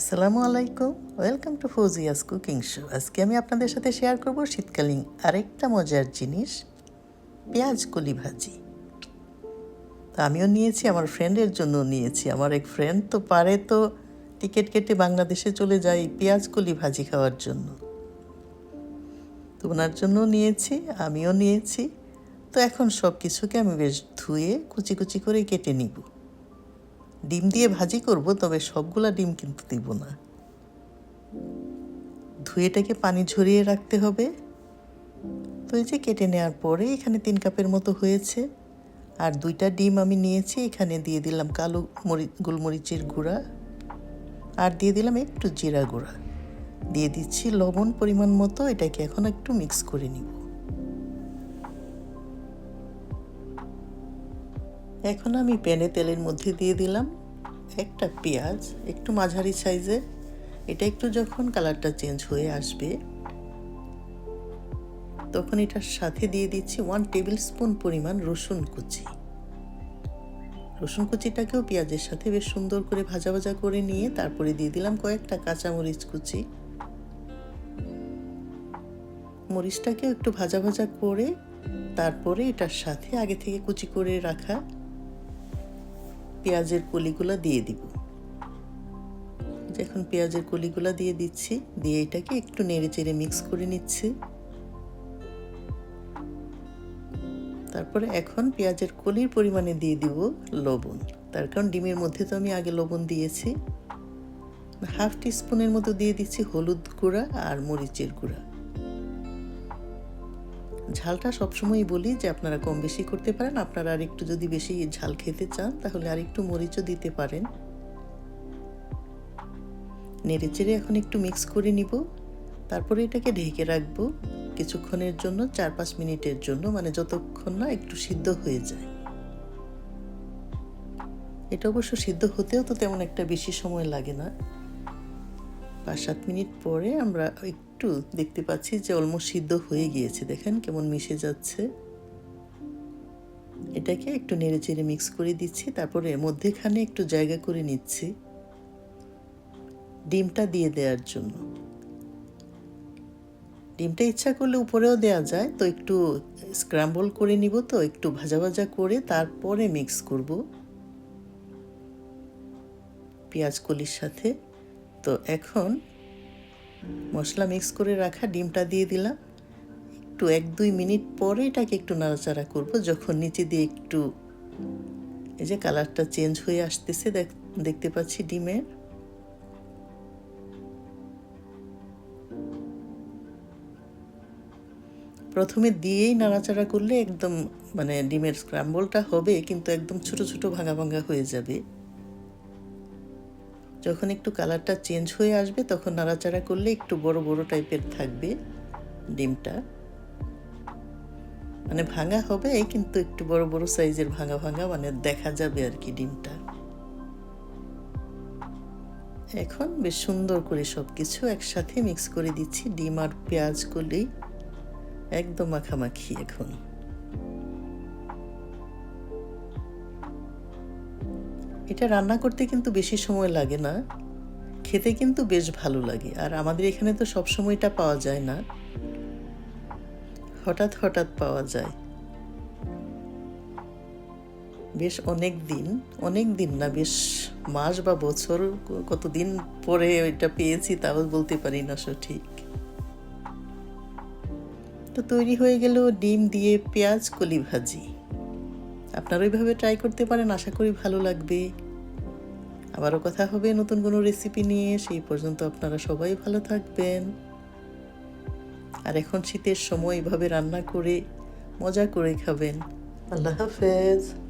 আসসালামু আলাইকুম। Welcome to Fauzia's cooking show আজকে আমি আপনাদের সাথে শেয়ার করব শীতকালীন আরেকটা মজার জিনিস, পেঁয়াজ কলি ভাজি। তো আমিও নিয়েছি, আমার ফ্রেন্ডের জন্য নিয়েছি। আমার এক ফ্রেন্ড তো পারে তো টিকিট কেটে বাংলাদেশে চলে যায় পেঁয়াজ কলি ভাজি খাওয়ার জন্য। তো ওনার জন্য নিয়েছি, আমিও নিয়েছি। তো এখন সব কিছুকে আমি বেশ ধুয়ে কুচি কুচি করে কেটে নিব। ডিম দিয়ে ভাজি করব, তবে সবগুলা ডিম কিন্তু দিব না। ধুয়েটাকে পানি ঝরিয়ে রাখতে হবে। তো এই যে কেটে নেওয়ার পরে এখানে তিন কাপের মতো হয়েছে। আর দুইটা ডিম আমি নিয়েছি, এখানে দিয়ে দিলাম কালো মরি, গোলমরিচের গুঁড়া। আর দিয়ে দিলাম একটু জিরা গুঁড়া। দিয়ে দিচ্ছি লবণ পরিমাণ মতো, এটাকে এখন একটু মিক্স করে নিব। এখন আমি প্যানে তেলের মধ্যে দিয়ে দিলাম একটা পেঁয়াজ, একটু মাঝারি সাইজের। এটা একটু যখন কালারটা চেঞ্জ হয়ে আসবে, তখন এটার সাথে দিয়ে দিচ্ছি ওয়ান টেবিল স্পুন পরিমাণ রসুন কুচি। রসুন কুচিটাকেও পেঁয়াজের সাথে বেশ সুন্দর করে ভাজা ভাজা করে নিয়ে তারপরে দিয়ে দিলাম কয়েকটা কাঁচামরিচ কুচি। মরিচটাকেও একটু ভাজা ভাজা করে তারপরে এটার সাথে আগে থেকে কুচি করে রাখা পেঁয়াজের কলিগুলো দিয়ে দিব। এখন পেঁয়াজের কলিগুলো দিয়ে দিচ্ছি, দিয়ে এটাকে একটু নেড়ে চেড়ে মিক্স করে নিচ্ছি। তারপরে এখন পেঁয়াজের কলির পরিমাণে দিয়ে দিব লবণ। তার কারণ ডিমের মধ্যে তো আমি আগে লবণ দিয়েছি। হাফ টিস্পুনের মতো দিয়ে দিচ্ছি হলুদ গুঁড়া আর মরিচের গুঁড়া। ঝালটা সবসময়ই বলি যে আপনারা কম বেশি করতে পারেন। আপনারা আর একটু যদি বেশি ঝাল খেতে চান, তাহলে আর একটু মরিচও দিতে পারেন। নেড়ে চেড়ে এখন একটু মিক্স করে নিব। তারপরে এটাকে ঢেকে রাখব কিছুক্ষণের জন্য চার পাঁচ মিনিটের জন্য মানে যতক্ষণ না একটু সিদ্ধ হয়ে যায়। এটা অবশ্য সিদ্ধ হতেও তো তেমন একটা বেশি সময় লাগে না। পাঁচ সাত মিনিট পরে আমরা একটু দেখতে পাচ্ছি যে অলমোস্ট সিদ্ধ হয়ে গিয়েছে। দেখেন কেমন মিশে যাচ্ছে। এটাকে একটু নেড়ে চেড়ে মিক্স করে দিচ্ছি, তারপরে মধ্যেখানে একটু জায়গা করে নিচ্ছি ডিমটা দিয়ে দেওয়ার জন্য। ডিমটা ইচ্ছা করলে উপরেও দেওয়া যায়, তো একটু স্ক্রাম্বল করে নিব তো, একটু ভাজা ভাজা করে তারপরে মিক্স করব। পেঁয়াজ কলির সাথে। তো এখন মশলা মিক্স করে রাখা ডিমটা দিয়ে দিলাম। একটু এক দুই মিনিট পরে এটাকে একটু নাড়াচাড়া করব, যখন নিচে দিয়ে একটু এই যে কালারটা চেঞ্জ হয়ে আসতেছে দেখতে পাচ্ছি ডিমের। প্রথমে দিয়েই নাড়াচাড়া করলে একদম মানে ডিমের স্ক্রাম্বলটা হবে, কিন্তু একদম ছোট ছোট ভাঙা ভাঙা হয়ে যাবে। যখন একটু কালারটা চেঞ্জ হয়ে আসবে, তখন নাড়াচাড়া করলে একটু বড় বড় টাইপের থাকবে ডিমটা। মানে ভাঙা হবে, কিন্তু একটু বড় বড় সাইজের ভাঙা ভাঙা মানে দেখা যাবে আর কি ডিমটা। এখন বেশ সুন্দর করে সব কিছু একসাথে মিক্স করে দিচ্ছি। ডিম আর পেঁয়াজ করলেই একদম মাখামাখি এখন। এটা রান্না করতে কিন্তু বেশি সময় লাগে না, খেতে কিন্তু বেশ ভালো লাগে। আর আমাদের এখানে তো সব সময়টা পাওয়া যায় না। হঠাৎ হঠাৎ পাওয়া যায়। বেশ অনেক দিন অনেক দিন না, বেশ মাস বা বছর কতদিন পরে এটা পেয়েছি তাও বলতে পারি না সঠিক। তো তৈরি হয়ে গেল ডিম দিয়ে পেঁয়াজ কলি ভাজি। আপনারা এইভাবে ট্রাই করতে পারেন, আশা করি ভালো লাগবে। আবারও কথা হবে নতুন কোনো রেসিপি নিয়ে, সেই পর্যন্ত আপনারা সবাই ভালো থাকবেন। আর এখন শীতের সময়, এভাবে রান্না করে মজা করে খাবেন। আল্লাহ হাফেজ।